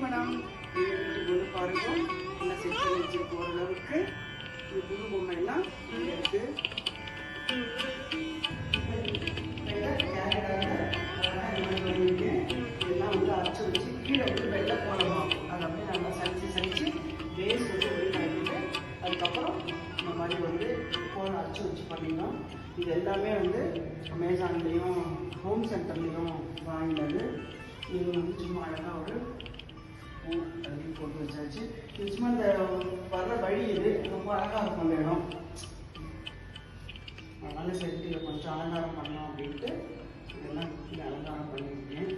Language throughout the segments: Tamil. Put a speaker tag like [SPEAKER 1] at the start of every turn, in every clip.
[SPEAKER 1] நமஸ்தே மேடம். வீட்டுக்கு வந்து பாருங்க நல்லா செட் பண்ணி வச்சிருக்க ஓரளவுக்கு இந்த புது பொம்மை எல்லாம் இருக்கு இதெல்லாம் வந்து அரைச்சி வச்சு கீழே வந்து வெள்ளை கோலமாகும் அதை அப்படியே நல்லா சலிச்சு சலிச்சு பேஸ் வந்து ஒளி பண்ணிட்டு அதுக்கப்புறம் இந்த மாதிரி வந்து கோலம் அரைச்சி வச்சு பண்ணிடணும் இது எல்லாமே வந்து அமேசான்லேயும் ஹோம் சென்டர்லேயும் வாங்கினது இது வந்து சும்மா அழகாக ஒரு அப்படின்னு போட்டு வச்சாச்சு. இது சும்மா இந்த வர்ற வழி இது ரொம்ப அழகாக இருக்கும் அந்த இடம். அதனால சரி இதை கொஞ்சம் அலங்காரம் பண்ணலாம் அப்படின்ட்டு இதெல்லாம் அலங்காரம் பண்ணியிருக்கேன்.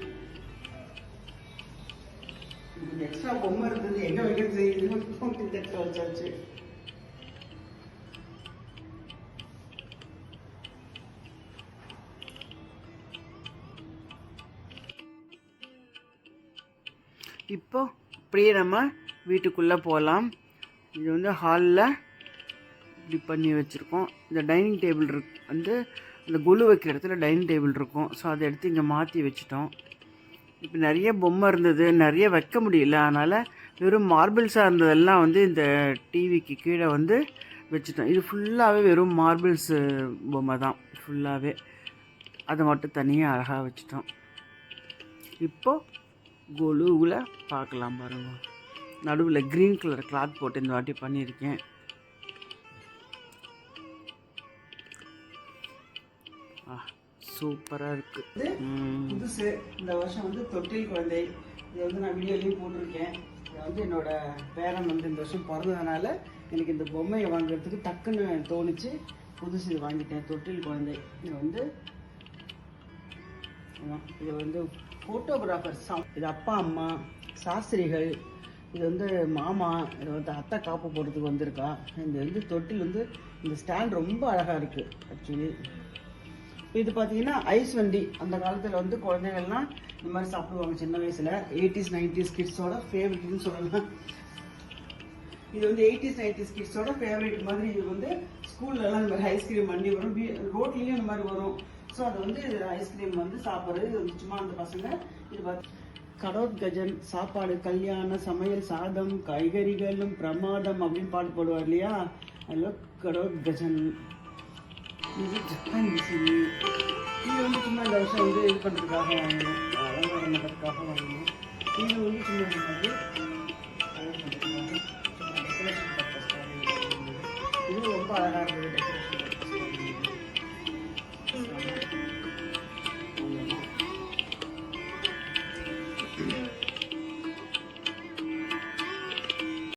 [SPEAKER 1] எக்ஸ்ட்ரா பொம்மை இருந்தது. எங்கே வைக்கிறது செய்யுது இந்த வச்சாச்சு. இப்போ அப்படியே நம்ம வீட்டுக்குள்ளே போகலாம். இது வந்து ஹாலில் இப்படி பண்ணி வச்சுருக்கோம். இந்த டைனிங் டேபிள் இருக் வந்து அந்த குழு வைக்கிற இடத்துல டைனிங் டேபிள் இருக்கும். ஸோ அதை எடுத்து இங்கே மாற்றி வச்சுட்டோம். இப்போ நிறைய பொம்மை இருந்தது. நிறைய வைக்க முடியல. அதனால் வெறும் மார்பிள்ஸாக இருந்ததெல்லாம் வந்து இந்த டிவிக்கு கீழே வந்து வச்சுட்டோம். இது ஃபுல்லாகவே வெறும் மார்பிள்ஸு பொம்மை தான். ஃபுல்லாகவே அதை மட்டும் தனியாக அழகாக வச்சுட்டோம். இப்போது கொலுவில் பார்க்கலாம் பாருங்க. நடுவில் க்ரீன் கலர் கிளாத் போட்டு இந்த வாட்டி பண்ணியிருக்கேன். ஆ சூப்பராக இருக்குது புதுசு. இந்த வருஷம் வந்து தொட்டில் குழந்தை. இது வந்து நான் வீடியோலையும் போட்டிருக்கேன். இது வந்து என்னோட பேரன் வந்து இந்த வருஷம் பிறந்ததுனால எனக்கு இந்த பொம்மையை வாங்குறதுக்கு டக்குன்னு தோணுச்சு. புதுசு வாங்கிட்டேன். தொட்டில் குழந்தை. இது வந்து இது வந்து ஃபோட்டோகிராஃபர் சம் இது அப்பா அம்மா சாஸ்திரிகள் இது வந்து மாமா இது வந்து அத்தை காப்பு போடுறதுக்கு வந்திருக்கா. இந்த வந்து தொட்டில் வந்து இந்த ஸ்டாண்ட் ரொம்ப அழகாக இருக்குது ஆக்சுவலி இது பார்த்தீங்கன்னா ஐஸ் வண்டி. அந்த காலத்தில் வந்து குழந்தைகள்லாம் இந்த மாதிரி சாப்பிடுவாங்க சின்ன வயசில். எயிட்டிஸ் நைன்டிஸ் கிட்ஸோட ஃபேவரட்னு சொல்லலாம். இது வந்து எயிட்டிஸ் நைன்டிஸ் கிட்ஸோட ஃபேவரட் மாதிரி இது வந்து ஸ்கூல்லலாம் இந்த மாதிரி ஐஸ்கிரீம் வண்டி வரும். ரோட்லேயும் இந்த மாதிரி வரும். ஸோ அது வந்து ஐஸ்கிரீம் வந்து சாப்பிட்றது சும்மா அந்த பசங்க இது பார்த்து கடோத் கஜன் சாப்பாடு கல்யாணம் சமையல் சாதம் காய்கறிகளும் பிரமாதம் அப்படின்னு பாட்டு போடுவார் இல்லையா? அதில் கடோத் கஜன் இது ஜப்பான் இது வந்து சும்மா இந்த வருஷம் வந்து இது பண்ணுறதுக்காக வாங்கணும் அலங்காரம் பண்ணுறதுக்காக வாங்கணும் இது வந்து சும்மா இந்த இது ரொம்ப அழகாக இருக்குது